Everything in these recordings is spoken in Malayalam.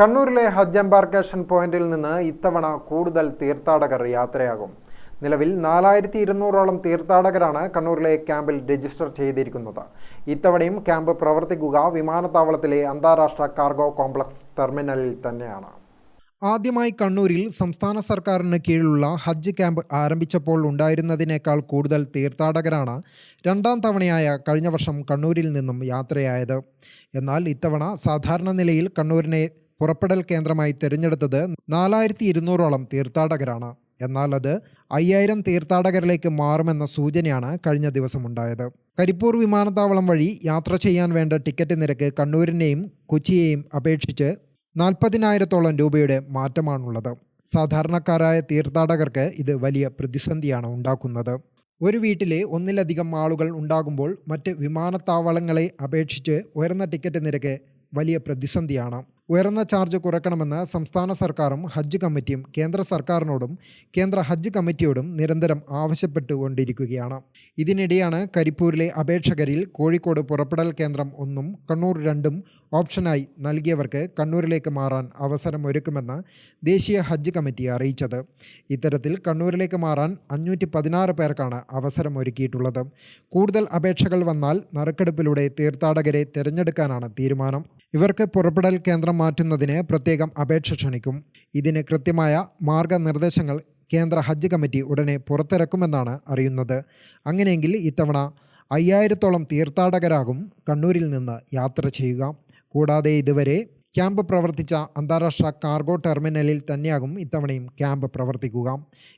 കണ്ണൂരിലെ ഹജ്ജ് എംബാർക്കേഷൻ പോയിന്റിൽ നിന്ന് ഇത്തവണ കൂടുതൽ തീർത്ഥാടകർ യാത്രയാകും. നിലവിൽ നാലായിരത്തി ഇരുന്നൂറോളം തീർത്ഥാടകരാണ് കണ്ണൂരിലെ ക്യാമ്പിൽ രജിസ്റ്റർ ചെയ്തിരിക്കുന്നത്. ഇത്തവണയും ക്യാമ്പ് പ്രവർത്തിക്കുക വിമാനത്താവളത്തിലെ അന്താരാഷ്ട്ര കാർഗോ കോംപ്ലക്സ് ടെർമിനലിൽ തന്നെയാണ്. ആദ്യമായി കണ്ണൂരിൽ സംസ്ഥാന സർക്കാരിന് കീഴിലുള്ള ഹജ്ജ് ക്യാമ്പ് ആരംഭിച്ചപ്പോൾ ഉണ്ടായിരുന്നതിനേക്കാൾ കൂടുതൽ തീർത്ഥാടകരാണ് രണ്ടാം തവണയായ കഴിഞ്ഞ വർഷം കണ്ണൂരിൽ നിന്നും യാത്രയായത്. എന്നാൽ ഇത്തവണ സാധാരണ നിലയിൽ കണ്ണൂരിനെ പുറപ്പെടൽ കേന്ദ്രമായി തിരഞ്ഞെടുത്തത് നാലായിരത്തി ഇരുന്നൂറോളം തീർത്ഥാടകരാണ്. എന്നാൽ അത് അയ്യായിരം തീർത്ഥാടകരിലേക്ക് മാറുമെന്ന സൂചനയാണ് കഴിഞ്ഞ ദിവസമുണ്ടായത്. കരിപ്പൂർ വിമാനത്താവളം വഴി യാത്ര ചെയ്യാൻ വേണ്ട ടിക്കറ്റ് നിരക്ക് കണ്ണൂരിനെയും കൊച്ചിയെയും അപേക്ഷിച്ച് നാൽപ്പതിനായിരത്തോളം രൂപയുടെ മാറ്റമാണുള്ളത്. സാധാരണക്കാരായ തീർത്ഥാടകർക്ക് ഇത് വലിയ പ്രതിസന്ധിയാണ് ഉണ്ടാക്കുന്നത്. ഒരു വീട്ടിലെ ഒന്നിലധികം ആളുകൾ ഉണ്ടാകുമ്പോൾ മറ്റ് വിമാനത്താവളങ്ങളെ അപേക്ഷിച്ച് ഉയർന്ന ടിക്കറ്റ് നിരക്ക് വലിയ പ്രതിസന്ധിയാണ്. ഉയർന്ന ചാർജ് കുറയ്ക്കണമെന്ന് സംസ്ഥാന സർക്കാരും ഹജ്ജ് കമ്മിറ്റിയും കേന്ദ്ര സർക്കാരിനോടും കേന്ദ്ര ഹജ്ജ് കമ്മിറ്റിയോടും നിരന്തരം ആവശ്യപ്പെട്ടുകൊണ്ടിരിക്കുകയാണ്. ഇതിനിടെയാണ് കരിപ്പൂരിലെ അപേക്ഷകരിൽ കോഴിക്കോട് പുറപ്പെടൽ കേന്ദ്രം ഒന്നും കണ്ണൂർ രണ്ടും ഓപ്ഷനായി നൽകിയവർക്ക് കണ്ണൂരിലേക്ക് മാറാൻ അവസരം ഒരുക്കുമെന്ന് ദേശീയ ഹജ്ജ് കമ്മിറ്റി അറിയിച്ചത്. ഇത്തരത്തിൽ കണ്ണൂരിലേക്ക് മാറാൻ അഞ്ഞൂറ്റി പതിനാറ് പേർക്കാണ് അവസരം ഒരുക്കിയിട്ടുള്ളത് കൂടുതൽ അപേക്ഷകൾ വന്നാൽ നറുക്കെടുപ്പിലൂടെ തീർത്ഥാടകരെ തിരഞ്ഞെടുക്കാനാണ് തീരുമാനം. ഇവർക്ക് പുറപ്പെടൽ കേന്ദ്രം മാറ്റുന്നതിന് പ്രത്യേകം അപേക്ഷ ക്ഷണിക്കും. ഇതിന് കൃത്യമായ മാർഗനിർദ്ദേശങ്ങൾ കേന്ദ്ര ഹജ്ജ് കമ്മിറ്റി ഉടനെ പുറത്തിറക്കുമെന്നാണ് അറിയുന്നത്. അങ്ങനെയെങ്കിൽ ഇത്തവണ അയ്യായിരത്തോളം തീർത്ഥാടകരാകും കണ്ണൂരിൽ നിന്ന് യാത്ര ചെയ്യുക. കൂടാതെ ഇതുവരെ ക്യാമ്പ് പ്രവർത്തിച്ച അന്താരാഷ്ട്ര കാർഗോ ടെർമിനലിൽ തന്നെയാകും ഇത്തവണയും ക്യാമ്പ് പ്രവർത്തിക്കുക.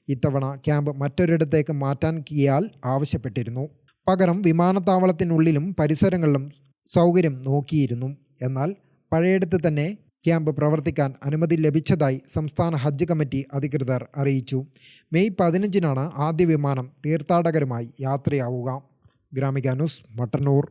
ഇത്തവണ ക്യാമ്പ് മറ്റൊരിടത്തേക്ക് മാറ്റാൻ കിയാൽ ആവശ്യപ്പെട്ടിരുന്നു. പകരം വിമാനത്താവളത്തിനുള്ളിലും പരിസരങ്ങളിലും സൗകര്യം നോക്കിയിരുന്നു. എന്നാൽ പഴയടത്ത് തന്നെ ക്യാമ്പ് പ്രവർത്തിക്കാൻ അനുമതി ലഭിച്ചതായി സംസ്ഥാന ഹജ്ജ് കമ്മിറ്റി അധികൃതർ അറിയിച്ചു. മെയ് പതിനഞ്ചിനാണ് ആദ്യ വിമാനം തീർത്ഥാടകരുമായി യാത്രയാവുക. ഗ്രാമിക ന്യൂസ് മട്ടന്നൂർ